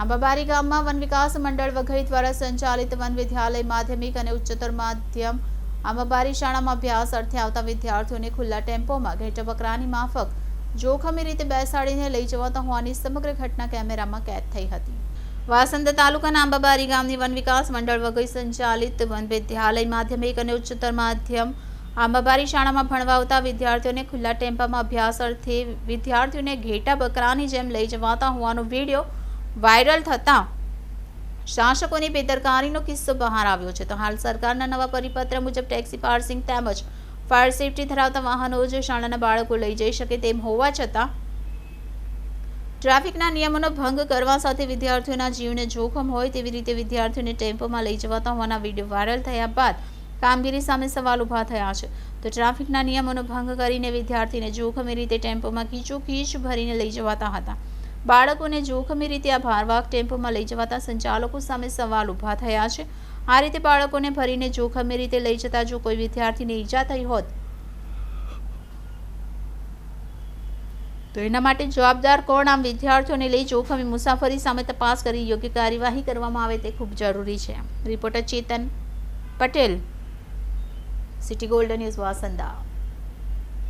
આંબાબારી ગામમાં વન વિકાસ મંડળ વઘઈ દ્વારા સંચાલિત વન વિદ્યાલય માધ્યમિક અને ઉચ્ચતર માધ્યમ આંબાબારી શાળામાં અભ્યાસ અર્થે આવતા વિદ્યાર્થીઓને ખુલ્લા ટેમ્પોમાં ઘેટા બકરાની માફક જોખમી રીતે બેસાડીને લઈ જવાતા હોવાની સમગ્ર ઘટના કેમેરામાં કેદ થઈ હતી. વાસંદ તાલુકાના આંબાબારી ગામની વન વિકાસ મંડળ વઘઈ સંચાલિત વન વિદ્યાલય માધ્યમિક અને ઉચ્ચતર માધ્યમ આંબાબારી શાળામાં ભણવા આવતા વિદ્યાર્થીઓને ખુલ્લા ટેમ્પામાં અભ્યાસ અર્થે વિદ્યાર્થીઓને ઘેટા બકરાની જેમ લઈ જવાતા હોવાનો વીડિયો વાયરલ થતાં શાસકોની બેદરકારીનો કિસ્સો બહાર આવ્યો છે. તો હાલ સરકારના નવા પરિપત્ર મુજબ ટેક્સી પાર્સિંગ તેમજ ફાયર સેફટી ધરાવતા વાહનો જ શાળાના બાળકો લઈ જઈ શકે તેમ હોવા છતાં ટ્રાફિકના નિયમોનો ભંગ કરવા સાથે વિદ્યાર્થીઓના જીવને જોખમ હોય તેવી રીતે વિદ્યાર્થીઓને ટેમ્પોમાં લઈ જવાતા હોવાના વીડિયો વાયરલ થયા બાદ કામગીરી સામે સવાલ ઊભા થયા છે. તો ટ્રાફિકના નિયમોનો ભંગ કરીને વિદ્યાર્થીને જોખમી રીતે ટેમ્પોમાં ખીચોખીચ ભરીને લઈ જવાતા હતા. બાળકોને જોખમી રીતે આ ભારવાહક ટેમ્પોમાં લઈ જવાતા સંચાલકો સામે સવાલ ઊભા થયા છે. આ રીતે બાળકોને ભરીને જોખમી રીતે લઈ જતા જો કોઈ વિદ્યાર્થીને ઈજા થઈ હોત તો એના માટે જવાબદાર કોણ? આમ વિદ્યાર્થીઓને લઈ જોખમી મુસાફરી સામે તપાસ કરી યોગ્ય કાર્યવાહી કરવામાં આવે તે ખૂબ જરૂરી છે. Reporter Chetan Patel, city golden news વાસંદા.